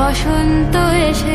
বসন্ত এসে